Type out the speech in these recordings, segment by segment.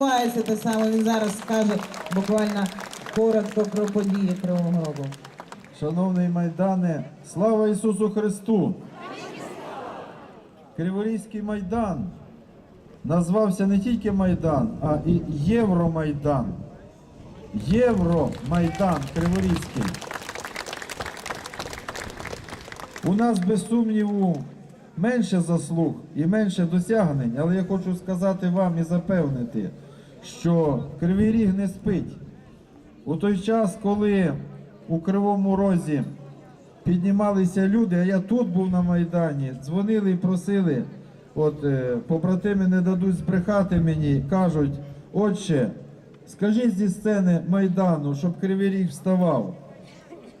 відбувається те саме. Він зараз скаже буквально коротко про події Кривого Рогу. Шановний Майдане, слава Ісусу Христу! Криворізький Майдан назвався не тільки Майдан, а і Євромайдан. Євромайдан Криворізький. У нас без сумніву менше заслуг і менше досягнень, але я хочу сказати вам і запевнити, що Кривий Ріг не спить. У той час, коли у Кривому Розі піднімалися люди, а я тут був на Майдані, дзвонили і просили, от е, побратими не дадуть збрехати мені, кажуть, отче, скажіть зі сцени Майдану, щоб Кривий Ріг вставав.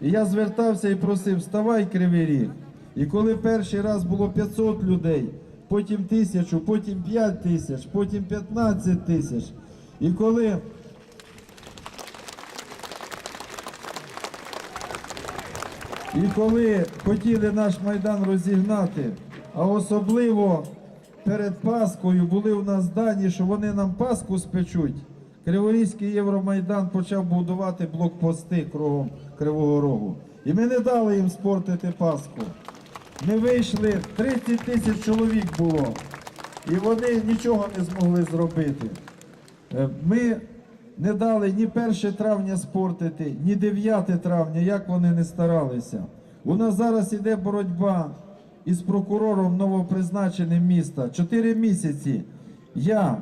І я звертався і просив, вставай, Кривий Ріг. І коли перший раз було 500 людей, потім тисячу, потім 5 тисяч, потім 15 тисяч. І коли І коли хотіли наш майдан розігнати, а особливо перед Паскою були у нас дані, що вони нам Паску спечуть. Криворізький Євромайдан почав будувати блокпости кругом Кривого Рогу. І ми не дали їм спортити Паску. Ми вийшли, 30 тисяч чоловік було, і вони нічого не змогли зробити. Е, Ми не дали ні 1 травня спортити, ні 9 травня, як вони не старалися. У нас зараз іде боротьба із прокурором новопризначеним міста. Чотири місяці я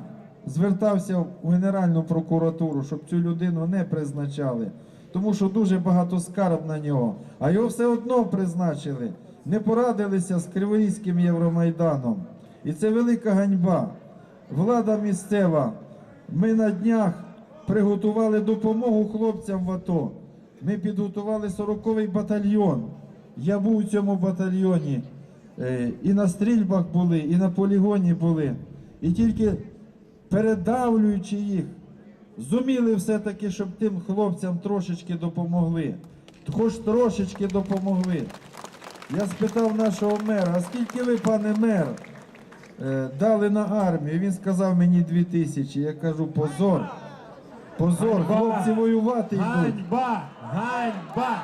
звертався в Генеральну прокуратуру, щоб цю людину не призначали, тому що дуже багато скарб на нього. А його все одно призначили. Не порадилися з Криворізьким Євромайданом. І це велика ганьба. Влада місцева. Ми на днях приготували допомогу хлопцям в АТО. Ми підготували 40-й батальйон. Я був у цьому батальйоні. Е, І на стрільбах були, і на полігоні були. І тільки передавлюючи їх, зуміли все-таки, щоб тим хлопцям трошечки допомогли. Хоч трошечки допомогли. Я спитав нашого мера, а скільки ви, пане мер, дали на армію? Він сказав мені дві тисячі. Я кажу, позор. Позор, хлопці воювати йдуть. Ганьба! Ганьба!